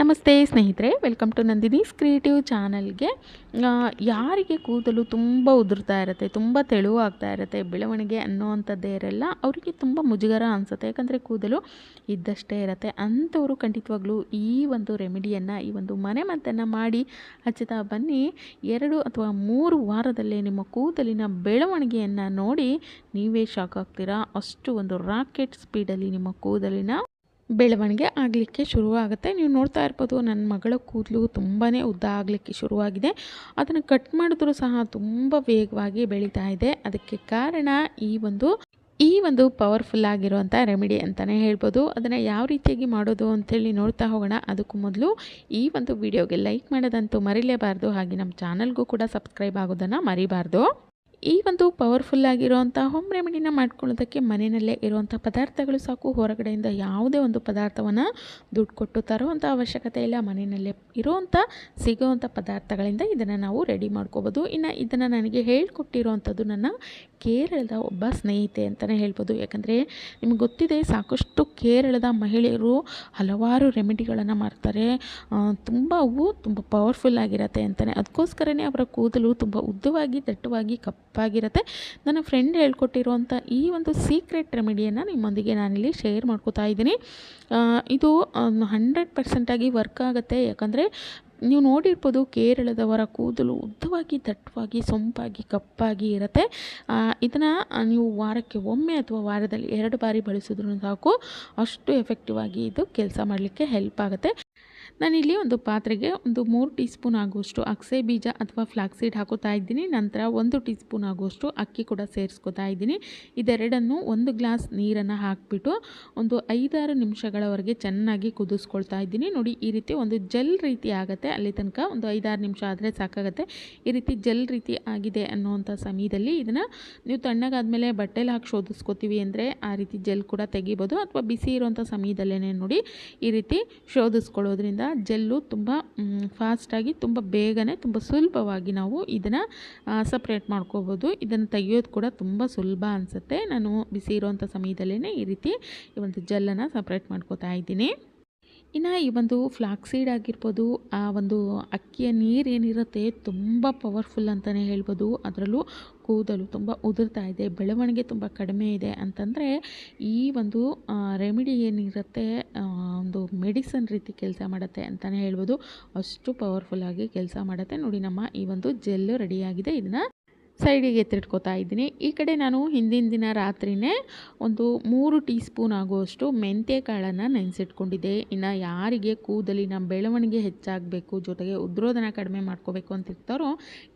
ನಮಸ್ತೆ ಸ್ನೇಹಿತರೆ welcome to Nandini's creative ಚಾನಲ್ಗೆ ಯಾರಿಗೆ ಕೂದಲು ತುಂಬ ಉದುರ್ತಾ ಇರುತ್ತೆ, ತುಂಬ ತೆಳುವಾಗ್ತಾ ಇರುತ್ತೆ, ಬೆಳವಣಿಗೆ ಅನ್ನೋವಂಥದ್ದೇ ಇರಲ್ಲ, ಅವರಿಗೆ ತುಂಬ ಮುಜುಗರ ಅನಿಸುತ್ತೆ. ಯಾಕಂದರೆ ಕೂದಲು ಇದ್ದಷ್ಟೇ ಇರುತ್ತೆ. ಅಂಥವರು ಖಂಡಿತವಾಗ್ಲೂ ಈ ಒಂದು ರೆಮಿಡಿಯನ್ನು ಈ ಒಂದು ಮನೆ ಮದ್ದನ್ನು ಮಾಡಿ ಹಚ್ಚುತ್ತಾ ಬನ್ನಿ. ಎರಡು ಅಥವಾ ಮೂರು ವಾರದಲ್ಲೇ ನಿಮ್ಮ ಕೂದಲಿನ ಬೆಳವಣಿಗೆಯನ್ನು ನೋಡಿ ನೀವೇ ಶಾಕ್ ಆಗ್ತೀರಾ? ಅಷ್ಟು ಒಂದು ರಾಕೆಟ್ ಸ್ಪೀಡಲ್ಲಿ ನಿಮ್ಮ ಕೂದಲಿನ ಬೆಳವಣಿಗೆ ಆಗಲಿಕ್ಕೆ ಶುರುವಾಗುತ್ತೆ. ನೀವು ನೋಡ್ತಾ ಇರ್ಬೋದು ನನ್ನ ಮಗಳ ಕೂದಲು ತುಂಬಾ ಉದ್ದ ಆಗಲಿಕ್ಕೆ ಶುರುವಾಗಿದೆ. ಅದನ್ನು ಕಟ್ ಮಾಡಿದ್ರೂ ಸಹ ತುಂಬ ವೇಗವಾಗಿ ಬೆಳೀತಾ ಇದೆ. ಅದಕ್ಕೆ ಕಾರಣ ಈ ಒಂದು ಈ ಒಂದು ಪವರ್ಫುಲ್ ಆಗಿರುವಂಥ ರೆಮಿಡಿ ಅಂತಲೇ ಹೇಳ್ಬೋದು. ಅದನ್ನು ಯಾವ ರೀತಿಯಾಗಿ ಮಾಡೋದು ಅಂಥೇಳಿ ನೋಡ್ತಾ ಹೋಗೋಣ. ಅದಕ್ಕೂ ಮೊದಲು ಈ ಒಂದು ವಿಡಿಯೋಗೆ ಲೈಕ್ ಮಾಡೋದಂತೂ ಮರಿಲೇಬಾರ್ದು. ಹಾಗೆ ನಮ್ಮ ಚಾನಲ್ಗೂ ಕೂಡ ಸಬ್ಸ್ಕ್ರೈಬ್ ಆಗೋದನ್ನು ಮರಿಬಾರ್ದು. ಈ ಒಂದು ಪವರ್ಫುಲ್ ಆಗಿರುವಂಥ ಹೋಮ್ ರೆಮಿಡಿನ ಮಾಡ್ಕೊಳ್ಳೋದಕ್ಕೆ ಮನೆಯಲ್ಲೇ ಇರುವಂಥ ಪದಾರ್ಥಗಳು ಸಾಕು. ಹೊರಗಡೆಯಿಂದ ಯಾವುದೇ ಒಂದು ಪದಾರ್ಥವನ್ನು ದುಡ್ಡು ಕೊಟ್ಟು ತರುವಂಥ ಅವಶ್ಯಕತೆ ಇಲ್ಲ. ಮನೆಯಲ್ಲೇ ಇರುವಂಥ ಸಿಗುವಂಥ ಪದಾರ್ಥಗಳಿಂದ ಇದನ್ನು ನಾವು ರೆಡಿ ಮಾಡ್ಕೋಬೋದು. ಇನ್ನು ಇದನ್ನು ನನಗೆ ಹೇಳಿಕೊಟ್ಟಿರುವಂಥದ್ದು ನನ್ನ ಕೇರಳದ ಒಬ್ಬ ಸ್ನೇಹಿತೆ ಅಂತಲೇ ಹೇಳ್ಬೋದು. ಯಾಕಂದರೆ ನಿಮ್ಗೆ ಗೊತ್ತಿದೆ, ಸಾಕಷ್ಟು ಕೇರಳದ ಮಹಿಳೆಯರು ಹಲವಾರು ರೆಮಿಡಿಗಳನ್ನು ಮಾಡ್ತಾರೆ. ತುಂಬ ಅವು ತುಂಬ ಪವರ್ಫುಲ್ ಆಗಿರತ್ತೆ ಅಂತಲೇ ಅದಕ್ಕೋಸ್ಕರನೇ ಅವರ ಕೂದಲು ತುಂಬ ಉದ್ದವಾಗಿ, ದಟ್ಟವಾಗಿ ಕಪ್ಪಾಗಿರುತ್ತೆ ನನ್ನ ಫ್ರೆಂಡ್ ಹೇಳ್ಕೊಟ್ಟಿರುವಂಥ ಈ ಒಂದು ಸೀಕ್ರೆಟ್ ರೆಮಿಡಿಯನ್ನು ನಿಮ್ಮೊಂದಿಗೆ ನಾನಿಲ್ಲಿ ಶೇರ್ ಮಾಡ್ಕೋತಾ ಇದ್ದೀನಿ. ಇದು ಹಂಡ್ರೆಡ್ ಪರ್ಸೆಂಟಾಗಿ ವರ್ಕ್ ಆಗುತ್ತೆ. ಯಾಕಂದರೆ ನೀವು ನೋಡಿರ್ಬೋದು ಕೇರಳದವರ ಕೂದಲು ಉದ್ದವಾಗಿ, ದಟ್ಟವಾಗಿ, ಸೊಂಪಾಗಿ, ಕಪ್ಪಾಗಿ ಇರುತ್ತೆ. ಇದನ್ನು ನೀವು ವಾರಕ್ಕೆ ಒಮ್ಮೆ ಅಥವಾ ವಾರದಲ್ಲಿ ಎರಡು ಬಾರಿ ಬಳಸಿದ್ರೂ ಸಾಕು. ಅಷ್ಟು ಎಫೆಕ್ಟಿವ್ ಆಗಿ ಇದು ಕೆಲಸ ಮಾಡಲಿಕ್ಕೆ ಹೆಲ್ಪ್ ಆಗುತ್ತೆ. ನಾನಿಲ್ಲಿ ಒಂದು ಪಾತ್ರೆಗೆ ಒಂದು ಮೂರು ಟೀ ಸ್ಪೂನ್ ಆಗುವಷ್ಟು ಅಕ್ಸೆ ಬೀಜ ಅಥವಾ ಫ್ಲಾಕ್ಸೀಡ್ ಹಾಕೋತಾ ಇದ್ದೀನಿ. ನಂತರ ಒಂದು ಟೀ ಸ್ಪೂನ್ ಆಗುವಷ್ಟು ಅಕ್ಕಿ ಕೂಡ ಸೇರಿಸ್ಕೊತಾ ಇದ್ದೀನಿ. ಇದೆರಡನ್ನು ಒಂದು ಗ್ಲಾಸ್ ನೀರನ್ನು ಹಾಕಿಬಿಟ್ಟು ಒಂದು ಐದಾರು ನಿಮಿಷಗಳವರೆಗೆ ಚೆನ್ನಾಗಿ ಕುದಿಸ್ಕೊಳ್ತಾ ಇದ್ದೀನಿ. ನೋಡಿ, ಈ ರೀತಿ ಒಂದು ಜೆಲ್ ರೀತಿ ಆಗುತ್ತೆ. ಅಲ್ಲಿ ತನಕ ಒಂದು ಐದಾರು ನಿಮಿಷ ಆದರೆ ಸಾಕಾಗುತ್ತೆ. ಈ ರೀತಿ ಜೆಲ್ ರೀತಿ ಆಗಿದೆ ಅನ್ನೋವಂಥ ಸಮಯದಲ್ಲಿ ಇದನ್ನು ನೀವು ತಣ್ಣಗಾದಮೇಲೆ ಬಟ್ಟೆಲಿ ಹಾಕಿ ಶೋಧಿಸ್ಕೋತೀವಿ ಅಂದರೆ ಆ ರೀತಿ ಜೆಲ್ ಕೂಡ ತೆಗಿಬೋದು. ಅಥವಾ ಬಿಸಿ ಇರುವಂಥ ಸಮಯದಲ್ಲೇ ನೋಡಿ ಈ ರೀತಿ ಶೋಧಿಸ್ಕೊಳ್ಳೋದ್ರಿಂದ ಜೆಲ್ಲು ತುಂಬ ಫಾಸ್ಟಾಗಿ ತುಂಬ ಬೇಗನೆ ತುಂಬ ಸುಲಭವಾಗಿ ನಾವು ಇದನ್ನು ಸಪ್ರೇಟ್ ಮಾಡ್ಕೋಬೋದು. ಇದನ್ನು ತೆಗೆಯೋದು ಕೂಡ ತುಂಬ ಸುಲಭ ಅನಿಸುತ್ತೆ. ನಾನು ಬಿಸಿ ಇರೋವಂಥ ಸಮಯದಲ್ಲೇ ಈ ರೀತಿ ಈ ಒಂದು ಜೆಲ್ಲನ್ನು ಸಪ್ರೇಟ್ ಮಾಡ್ಕೋತಾ ಇದ್ದೀನಿ. ಇನ್ನು ಈ ಒಂದು ಫ್ಲಾಕ್ಸೀಡ್ ಆಗಿರ್ಬೋದು, ಆ ಒಂದು ಅಕ್ಕಿಯ ನೀರು ಏನಿರುತ್ತೆ ತುಂಬ ಪವರ್ಫುಲ್ ಅಂತಲೇ ಹೇಳ್ಬೋದು. ಅದರಲ್ಲೂ ಕೂದಲು ತುಂಬ ಉದುರ್ತಾ ಇದೆ, ಬೆಳವಣಿಗೆ ತುಂಬ ಕಡಿಮೆ ಇದೆ ಅಂತಂದರೆ ಈ ಒಂದು ರೆಮಿಡಿ ಏನಿರುತ್ತೆ ಒಂದು ಮೆಡಿಸನ್ ರೀತಿ ಕೆಲಸ ಮಾಡುತ್ತೆ ಅಂತಲೇ ಹೇಳ್ಬೋದು. ಅಷ್ಟು ಪವರ್ಫುಲ್ಲಾಗಿ ಕೆಲಸ ಮಾಡುತ್ತೆ. ನೋಡಿ ನಮ್ಮ ಈ ಒಂದು ಜೆಲ್ಲು ರೆಡಿಯಾಗಿದೆ ಇದನ್ನು ಸೈಡಿಗೆ ಎತ್ತಿಟ್ಕೋತಾ ಇದ್ದೀನಿ. ಈ ಕಡೆ ನಾನು ಹಿಂದಿನ ದಿನ ರಾತ್ರಿಯೇ ಒಂದು ಮೂರು ಟೀ ಸ್ಪೂನ್ ಆಗುವಷ್ಟು ಮೆಂತ್ಯ ಕಾಳನ್ನು ನೆನೆಸಿಟ್ಕೊಂಡಿದ್ದೆ. ಇನ್ನು ಯಾರಿಗೆ ಕೂದಲಿನ ಬೆಳವಣಿಗೆ ಹೆಚ್ಚಾಗಬೇಕು, ಜೊತೆಗೆ ಉದ್ರೋಧನ ಕಡಿಮೆ ಮಾಡ್ಕೋಬೇಕು ಅಂತಿರ್ತಾರೋ,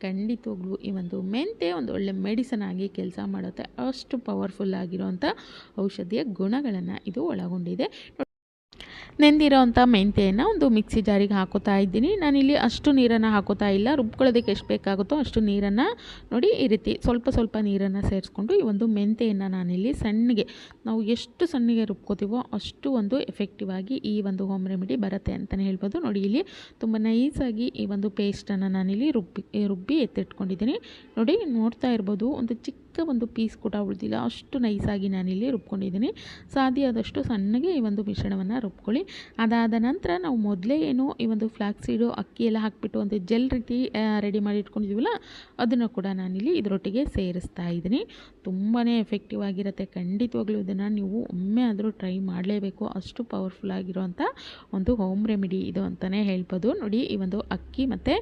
ಖಂಡಿತವಾಗ್ಲೂ ಈ ಒಂದು ಮೆಂತ್ಯ ಒಂದು ಒಳ್ಳೆ ಮೆಡಿಸನ್ ಆಗಿ ಕೆಲಸ ಮಾಡುತ್ತೆ. ಅಷ್ಟು ಪವರ್ಫುಲ್ ಆಗಿರೋವಂಥ ಔಷಧಿಯ ಗುಣಗಳನ್ನು ಇದು ಒಳಗೊಂಡಿದೆ. ನೆಂದಿರೋವಂಥ ಮೆಂತೆಯನ್ನು ಒಂದು ಮಿಕ್ಸಿ ಜಾರಿಗೆ ಹಾಕೋತಾ ಇದ್ದೀನಿ. ನಾನಿಲ್ಲಿ ಅಷ್ಟು ನೀರನ್ನು ಹಾಕೋತಾ ಇಲ್ಲ. ರುಬ್ಕೊಳ್ಳೋದಕ್ಕೆ ಎಷ್ಟು ಬೇಕಾಗುತ್ತೋ ಅಷ್ಟು ನೀರನ್ನು ನೋಡಿ ಈ ರೀತಿ ಸ್ವಲ್ಪ ಸ್ವಲ್ಪ ನೀರನ್ನು ಸೇರಿಸ್ಕೊಂಡು ಈ ಒಂದು ಮೆಂತೆಯನ್ನು ನಾನಿಲ್ಲಿ ಸಣ್ಣಗೆ ನಾವು ಎಷ್ಟು ಸಣ್ಣಗೆ ರುಬ್ಕೋತೀವೋ ಅಷ್ಟು ಒಂದು ಎಫೆಕ್ಟಿವ್ ಆಗಿ ಈ ಒಂದು ಹೋಮ್ ರೆಮಿಡಿ ಬರುತ್ತೆ ಅಂತಲೇ ಹೇಳ್ಬೋದು. ನೋಡಿ ಇಲ್ಲಿ ತುಂಬ ನೈಸಾಗಿ ಈ ಒಂದು ಪೇಸ್ಟನ್ನು ನಾನಿಲ್ಲಿ ರುಬ್ಬಿ ರುಬ್ಬಿ ಎತ್ತಿಟ್ಕೊಂಡಿದ್ದೀನಿ. ನೋಡಿ ನೋಡ್ತಾ ಇರ್ಬೋದು, ಒಂದು ಚಿಕ್ಕ ಒಂದು ಪೀಸ್ ಕೂಡ ಉಳಿದಿಲ್ಲ. ಅಷ್ಟು ನೈಸಾಗಿ ನಾನಿಲ್ಲಿ ರುಬ್ಕೊಂಡಿದ್ದೀನಿ. ಸಾಧ್ಯವಾದಷ್ಟು ಸಣ್ಣಗೆ ಈ ಒಂದು ಮಿಶ್ರಣವನ್ನು ರುಬ್ಕೊಳ್ಳಿ. ಅದಾದ ನಂತರ ನಾವು ಮೊದಲೇ ಏನು ಈ ಒಂದು ಫ್ಲಾಕ್ಸೀಡು ಅಕ್ಕಿ ಎಲ್ಲ ಹಾಕಿಬಿಟ್ಟು ಒಂದು ಜೆಲ್ ರೀತಿ ರೆಡಿ ಮಾಡಿ ಇಟ್ಕೊಂಡಿದ್ದೀವಲ್ಲ ಅದನ್ನು ಕೂಡ ನಾನಿಲ್ಲಿ ಇದರೊಟ್ಟಿಗೆ ಸೇರಿಸ್ತಾ ಇದ್ದೀನಿ. ತುಂಬಾ ಎಫೆಕ್ಟಿವ್ ಆಗಿರುತ್ತೆ. ಖಂಡಿತವಾಗ್ಲೂ ಇದನ್ನು ನೀವು ಒಮ್ಮೆ ಆದರೂ ಟ್ರೈ ಮಾಡಲೇಬೇಕು. ಅಷ್ಟು ಪವರ್ಫುಲ್ ಆಗಿರುವಂಥ ಒಂದು ಹೋಮ್ ರೆಮಿಡಿ ಇದು ಅಂತಲೇ ಹೇಳ್ಬೋದು. ನೋಡಿ, ಈ ಒಂದು ಅಕ್ಕಿ ಮತ್ತು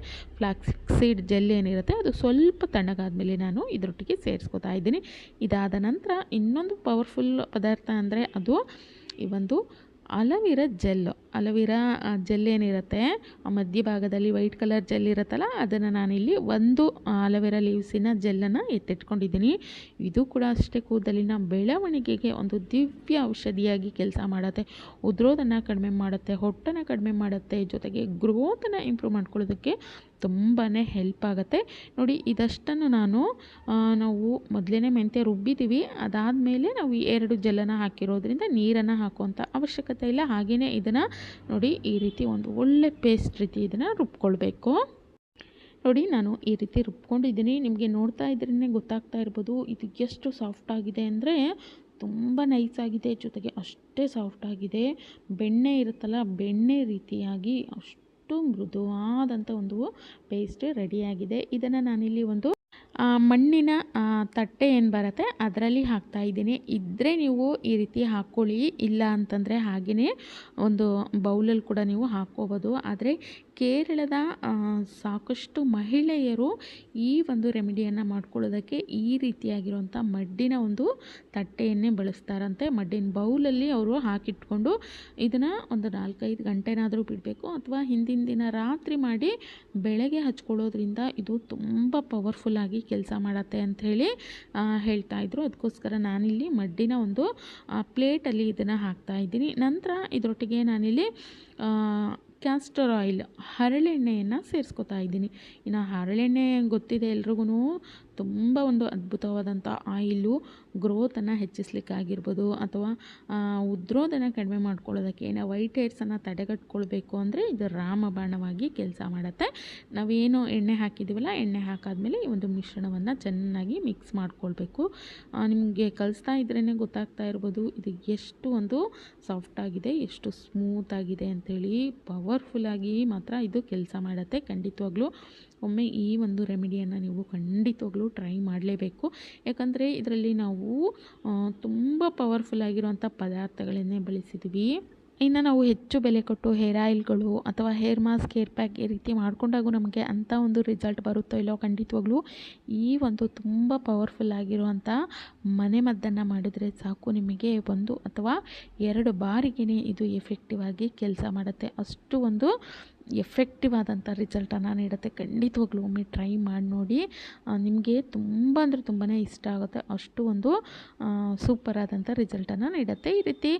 ಸೀಡ್ ಜೆಲ್ ಏನಿರುತ್ತೆ, ಅದು ಸ್ವಲ್ಪ ತಣ್ಣಗಾದ ಮೇಲೆ ನಾನು ಇದರೊಟ್ಟಿಗೆ ಸೇರಿಸ್ಕೊತಾ ಇದ್ದೀನಿ. ಇದಾದ ನಂತರ ಇನ್ನೊಂದು ಪವರ್ಫುಲ್ ಪದಾರ್ಥ ಅಂದರೆ ಅದು ಈ ಒಂದು ಅಲವೀರ ಜೆಲ್. ಅಲವೀರ ಜೆಲ್ ಏನಿರುತ್ತೆ, ಆ ಮಧ್ಯಭಾಗದಲ್ಲಿ ವೈಟ್ ಕಲರ್ ಜೆಲ್ ಇರುತ್ತಲ್ಲ, ಅದನ್ನು ನಾನಿಲ್ಲಿ ಒಂದು ಅಲೋವೆರಾ ಲೀವ್ಸಿನ ಜೆಲ್ಲನ್ನು ಎತ್ತಿಟ್ಕೊಂಡಿದ್ದೀನಿ. ಇದು ಕೂಡ ಅಷ್ಟೇ ಕೂದಲಿನ ಬೆಳವಣಿಗೆಗೆ ಒಂದು ದಿವ್ಯ ಔಷಧಿಯಾಗಿ ಕೆಲಸ ಮಾಡುತ್ತೆ. ಉದ್ರೋದನ್ನು ಕಡಿಮೆ ಮಾಡುತ್ತೆ ಹೊಟ್ಟನ್ನು ಕಡಿಮೆ ಮಾಡುತ್ತೆ, ಜೊತೆಗೆ ಗ್ರೋತನ್ನು ಇಂಪ್ರೂವ್ ಮಾಡ್ಕೊಳ್ಳೋದಕ್ಕೆ ತುಂಬಾ ಹೆಲ್ಪ್ ಆಗುತ್ತೆ. ನೋಡಿ, ಇದಷ್ಟನ್ನು ನಾನು ನಾವು ಮೊದಲೇ ಮೆಂತ್ಯ ರುಬ್ಬಿದ್ದೀವಿ, ಅದಾದಮೇಲೆ ನಾವು ಎರಡು ಜೆಲ್ಲನ್ನು ಹಾಕಿರೋದ್ರಿಂದ ನೀರನ್ನು ಹಾಕುವಂಥ ಅವಶ್ಯಕತೆ ಇಲ್ಲ. ಹಾಗೆಯೇ ಇದನ್ನು ನೋಡಿ, ಈ ರೀತಿ ಒಂದು ಒಳ್ಳೆ ಪೇಸ್ಟ್ ರೀತಿ ಇದನ್ನು ರುಬ್ಕೊಳ್ಬೇಕು. ನೋಡಿ, ನಾನು ಈ ರೀತಿ ರುಬ್ಕೊಂಡಿದ್ದೀನಿ. ನಿಮಗೆ ನೋಡ್ತಾ ಇದ್ರೇ ಗೊತ್ತಾಗ್ತಾ ಇರ್ಬೋದು, ಇದು ಎಷ್ಟು ಸಾಫ್ಟ್ ಆಗಿದೆ ಅಂದರೆ ತುಂಬ ನೈಸಾಗಿದೆ ಜೊತೆಗೆ ಅಷ್ಟೇ ಸಾಫ್ಟ್ ಆಗಿದೆ. ಬೆಣ್ಣೆ ಇರುತ್ತಲ್ಲ, ಬೆಣ್ಣೆ ರೀತಿಯಾಗಿ ಅಷ್ಟು ಮೃದುವಾದಂಥ ಒಂದು ಪೇಸ್ಟ್ ರೆಡಿಯಾಗಿದೆ ಇದನ್ನು ನಾನಿಲ್ಲಿ ಒಂದು ಮಣ್ಣಿನ ತಟ್ಟೆ ಏನು ಬರುತ್ತೆ ಅದರಲ್ಲಿ ಹಾಕ್ತಾ ಇದ್ದೀನಿ. ಇದ್ದರೆ ನೀವು ಈ ರೀತಿ ಹಾಕ್ಕೊಳ್ಳಿ ಇಲ್ಲ ಅಂತಂದರೆ ಹಾಗೆಯೇ ಒಂದು ಬೌಲಲ್ಲಿ ಕೂಡ ನೀವು ಹಾಕ್ಕೋಬೋದು. ಆದರೆ ಕೇರಳದ ಸಾಕಷ್ಟು ಮಹಿಳೆಯರು ಈ ಒಂದು ರೆಮಿಡಿಯನ್ನು ಮಾಡ್ಕೊಳ್ಳೋದಕ್ಕೆ ಈ ರೀತಿಯಾಗಿರುವಂಥ ಮಡ್ಡಿನ ಒಂದು ತಟ್ಟೆಯನ್ನೇ ಬಳಸ್ತಾರಂತೆ. ಮಡ್ಡಿನ ಬೌಲಲ್ಲಿ ಅವರು ಹಾಕಿಟ್ಕೊಂಡು ಇದನ್ನು ಒಂದು ನಾಲ್ಕೈದು ಗಂಟೆನಾದರೂ ಬಿಡಬೇಕು ಅಥವಾ ಹಿಂದಿನ ದಿನ ರಾತ್ರಿ ಮಾಡಿ ಬೆಳಗ್ಗೆ ಹಚ್ಕೊಳ್ಳೋದ್ರಿಂದ ಇದು ತುಂಬ ಪವರ್ಫುಲ್ಲಾಗಿ ಕೆಲಸ ಮಾಡತ್ತೆ ಅಂಥೇಳಿ ಹೇಳ್ತಾಯಿದ್ರು ಅದಕ್ಕೋಸ್ಕರ ನಾನಿಲ್ಲಿ ಮಡ್ಡಿನ ಒಂದು ಪ್ಲೇಟಲ್ಲಿ ಇದನ್ನು ಹಾಕ್ತಾ ಇದ್ದೀನಿ. ನಂತರ ಇದರೊಟ್ಟಿಗೆ ನಾನಿಲ್ಲಿ ಕ್ಯಾಸ್ಟರ್ ಆಯಿಲ್ ಹರಳೆಣ್ಣೆಯನ್ನು ಸೇರಿಸ್ಕೊತಾ ಇದ್ದೀನಿ. ಇನ್ನು ಹರಳೆಣ್ಣೆ ಗೊತ್ತಿದೆ ಎಲ್ರಿಗೂ ತುಂಬ ಒಂದು ಅದ್ಭುತವಾದಂಥ ಆಯಿಲು ಗ್ರೋತನ್ನು ಹೆಚ್ಚಿಸ್ಲಿಕ್ಕಾಗಿರ್ಬೋದು ಅಥವಾ ಉದ್ರೋದನ್ನು ಕಡಿಮೆ ಮಾಡ್ಕೊಳ್ಳೋದಕ್ಕೆ ನಾವು ವೈಟ್ ಹೇರ್ಸನ್ನು ತಡೆಗಟ್ಕೊಳ್ಬೇಕು ಅಂದರೆ ಇದು ರಾಮಬಾಣವಾಗಿ ಕೆಲಸ ಮಾಡುತ್ತೆ. ನಾವೇನು ಎಣ್ಣೆ ಹಾಕಿದ್ದೀವಲ್ಲ, ಎಣ್ಣೆ ಹಾಕಾದ್ಮೇಲೆ ಈ ಒಂದು ಮಿಶ್ರಣವನ್ನು ಚೆನ್ನಾಗಿ ಮಿಕ್ಸ್ ಮಾಡ್ಕೊಳ್ಬೇಕು. ನಿಮಗೆ ಕಲಿಸ್ತಾ ಇದ್ರೇ ಗೊತ್ತಾಗ್ತಾ ಇರ್ಬೋದು, ಇದು ಎಷ್ಟು ಒಂದು ಸಾಫ್ಟಾಗಿದೆ ಎಷ್ಟು ಸ್ಮೂತಾಗಿದೆ ಅಂಥೇಳಿ ಪವರ್ಫುಲ್ಲಾಗಿ ಮಾತ್ರ ಇದು ಕೆಲಸ ಮಾಡುತ್ತೆ ಖಂಡಿತವಾಗ್ಲೂ. ಒಮ್ಮೆ ಈ ಒಂದು ರೆಮಿಡಿಯನ್ನು ನೀವು ಖಂಡಿತವಾಗ್ಲೂ ಟ್ರೈ ಮಾಡಲೇಬೇಕು. ಯಾಕಂದರೆ ಇದರಲ್ಲಿ ನಾವು ತುಂಬ ಪವರ್ಫುಲ್ ಆಗಿರುವಂಥ ಪದಾರ್ಥಗಳನ್ನೇ ಬಳಸಿದ್ವಿ. ಇನ್ನು ನಾವು ಹೆಚ್ಚು ಬೆಲೆ ಕೊಟ್ಟು ಹೇರ್ ಆಯಿಲ್ಗಳು ಅಥವಾ ಹೇರ್ ಮಾಸ್ಕ್, ಹೇರ್ ಪ್ಯಾಕ್ ಈ ರೀತಿ ಮಾಡಿಕೊಂಡಾಗೂ ನಮಗೆ ಅಂಥ ಒಂದು ರಿಸಲ್ಟ್ ಬರುತ್ತೋ ಇಲ್ಲೋ ಖಂಡಿತವಾಗ್ಲೂ ಈ ಒಂದು ತುಂಬ ಪವರ್ಫುಲ್ ಆಗಿರುವಂಥ ಮನೆಮದ್ದನ್ನು ಮಾಡಿದರೆ ಸಾಕು. ನಿಮಗೆ ಒಂದು ಅಥವಾ ಎರಡು ಬಾರಿಗೇ ಇದು ಎಫೆಕ್ಟಿವ್ ಆಗಿ ಕೆಲಸ ಮಾಡುತ್ತೆ. ಅಷ್ಟು ಒಂದು ಎಫೆಕ್ಟಿವ್ ಆದಂಥ ರಿಸಲ್ಟನ್ನು ನೀಡುತ್ತೆ. ಖಂಡಿತವಾಗ್ಲೂ ಒಮ್ಮೆ ಟ್ರೈ ಮಾಡಿ ನೋಡಿ. ನಿಮಗೆ ತುಂಬ ಅಂದರೆ ತುಂಬಾ ಇಷ್ಟ ಆಗುತ್ತೆ. ಅಷ್ಟು ಒಂದು ಸೂಪರ್ ಆದಂಥ ರಿಸಲ್ಟನ್ನು ನೀಡುತ್ತೆ ಈ ರೀತಿ.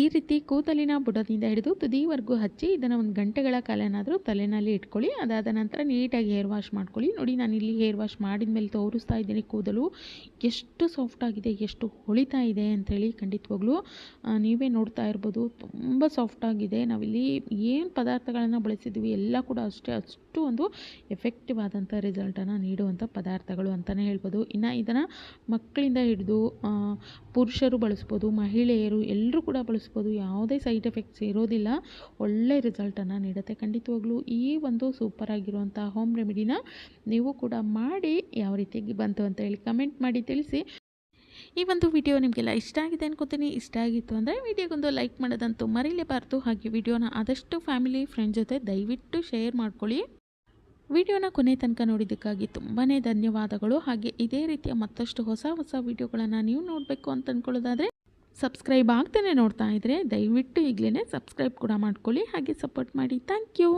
ಈ ರೀತಿ ಕೂದಲಿನ ಬುಡದಿಂದ ಹಿಡಿದು ತುದಿವರೆಗೂ ಹಚ್ಚಿ ಇದನ್ನು ಒಂದು ಗಂಟೆಗಳ ಕಾಲನಾದರೂ ತಲೆನಲ್ಲಿ ಇಟ್ಕೊಳ್ಳಿ. ಅದಾದ ನಂತರ ನೀಟಾಗಿ ಹೇರ್ ವಾಶ್ ಮಾಡ್ಕೊಳ್ಳಿ. ನೋಡಿ, ನಾನು ಇಲ್ಲಿ ಹೇರ್ ವಾಶ್ ಮಾಡಿದ ಮೇಲೆ ತೋರಿಸ್ತಾ ಇದ್ದೀನಿ ಕೂದಲು. ಎಷ್ಟು ಸಾಫ್ಟ್ ಆಗಿದೆ, ಎಷ್ಟು ಹೊಳಿತಾ ಇದೆ ಅಂಥೇಳಿ ಖಂಡಿತವಾಗ್ಲೂ ನೀವೇ ನೋಡ್ತಾ ಇರ್ಬೋದು. ತುಂಬ ಸಾಫ್ಟ್ ಆಗಿದೆ. ನಾವಿಲ್ಲಿ ಏನು ಪದಾರ್ಥಗಳನ್ನು ಬಳಸಿದ್ವಿ ಎಲ್ಲ ಕೂಡ ಅಷ್ಟೇ, ಅಷ್ಟು ಒಂದು ಎಫೆಕ್ಟಿವ್ ಆದಂಥ ರಿಸಲ್ಟನ್ನು ನೀಡುವಂಥ ಪದಾರ್ಥಗಳು ಅಂತಲೇ ಹೇಳ್ಬೋದು. ಇನ್ನು ಇದನ್ನು ಮಕ್ಕಳಿಂದ ಹಿಡಿದು ಪುರುಷರು ಬಳಸ್ಬೋದು, ಮಹಿಳೆಯರು ಎಲ್ಲರೂ ಕೂಡ ಬಳಸ್ಬೋದು, ಯಾವುದೇ ಸೈಡ್ ಎಫೆಕ್ಟ್ಸ್ ಇರೋದಿಲ್ಲ. ಒಳ್ಳೆ ರಿಸಲ್ಟನ್ನು ನೀಡುತ್ತೆ. ಖಂಡಿತವಾಗ್ಲೂ ಈ ಒಂದು ಸೂಪರ್ ಆಗಿರುವಂಥ ಹೋಮ್ ರೆಮಿಡಿನ ನೀವು ಕೂಡ ಮಾಡಿ ಯಾವ ರೀತಿಯಾಗಿ ಬಂತು ಅಂತ ಹೇಳಿ ಕಮೆಂಟ್ ಮಾಡಿ ತಿಳಿಸಿ. ಈ ಒಂದು ವಿಡಿಯೋ ನಿಮಗೆಲ್ಲ ಇಷ್ಟ ಆಗಿದೆ ಅನ್ಕೋತೀನಿ. ಇಷ್ಟ ಆಗಿತ್ತು ಅಂದರೆ ವಿಡಿಯೋಗೊಂದು ಲೈಕ್ ಮಾಡೋದಂತೂ ಮರೀಲೇಬಾರ್ದು. ಹಾಗೆ ವಿಡಿಯೋನ ಆದಷ್ಟು ಫ್ಯಾಮಿಲಿ ಫ್ರೆಂಡ್ ಜೊತೆ ದಯವಿಟ್ಟು ಶೇರ್ ಮಾಡ್ಕೊಳ್ಳಿ. ವಿಡಿಯೋನ ಕೊನೆ ತನಕ ನೋಡಿದ್ದಕ್ಕಾಗಿ ತುಂಬಾ ಧನ್ಯವಾದಗಳು. ಹಾಗೆ ಇದೇ ರೀತಿಯ ಮತ್ತಷ್ಟು ಹೊಸ ಹೊಸ ವಿಡಿಯೋಗಳನ್ನು ನೀವು ನೋಡಬೇಕು ಅಂತ ಅಂದ್ಕೊಳ್ಳೋದಾದರೆ ಸಬ್ಸ್ಕ್ರೈಬ್ ಆಗ್ತಾನೆ ನೋಡ್ತಾ ಇದ್ದರೆ ದಯವಿಟ್ಟು ಈಗಲೇ ಸಬ್ಸ್ಕ್ರೈಬ್ ಕೂಡ ಮಾಡ್ಕೊಳ್ಳಿ. ಹಾಗೆ ಸಪೋರ್ಟ್ ಮಾಡಿ. Thank you.